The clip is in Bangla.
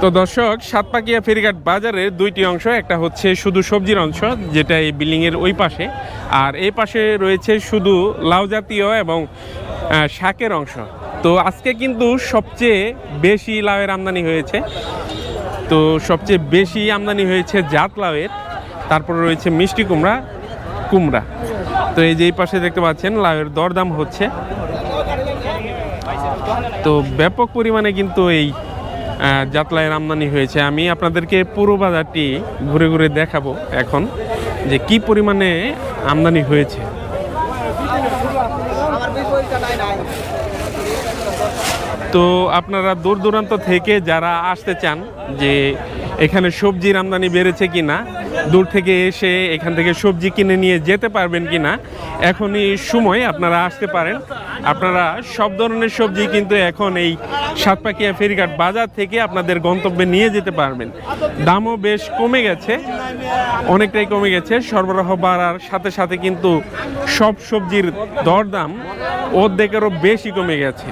তো দর্শক, সাতপাকিয়া ফেরিঘাট বাজারের দুইটি অংশ, একটা হচ্ছে শুধু সবজির অংশ, যেটা এই বিল্ডিংয়ের ওই পাশে, আর এই পাশে রয়েছে শুধু লাউ জাতীয় এবং শাকের অংশ। তো আজকে কিন্তু সবচেয়ে বেশি লাউয়ের আমদানি হয়েছে। তো সবচেয়ে বেশি আমদানি হয়েছে জাত লাউয়ের, তারপর রয়েছে মিষ্টি কুমড়া কুমড়া। তো এই যে এই পাশে দেখতে পাচ্ছেন, লাউয়ের দরদাম হচ্ছে। তো ব্যাপক পরিমাণে কিন্তু এই জাতলায়ের আমদানি হয়েছে। আমি আপনাদেরকে পুরো বাজারটি ঘুরে ঘুরে দেখাবো এখন যে কি পরিমাণে আমদানি হয়েছে। তো আপনারা দূর দূরান্ত থেকে যারা আসতে চান যে এখানে সবজির আমদানি বেড়েছে কিনা, দূর থেকে এসে এখান থেকে সবজি কিনে নিয়ে যেতে পারবেন কি না এখনই সময় আপনারা আসতে পারেন। আপনারা সব ধরনের সবজি কিন্তু এখন এই সাতপাকিয়া ফেরিঘাট বাজার থেকে আপনাদের গন্তব্যে নিয়ে যেতে পারবেন। দামও বেশ কমে গেছে, অনেকটাই কমে গেছে। সরবরাহ বাড়ার সাথে সাথে কিন্তু সব সবজির দরদাম অর্ধেকেরও বেশি কমে গেছে।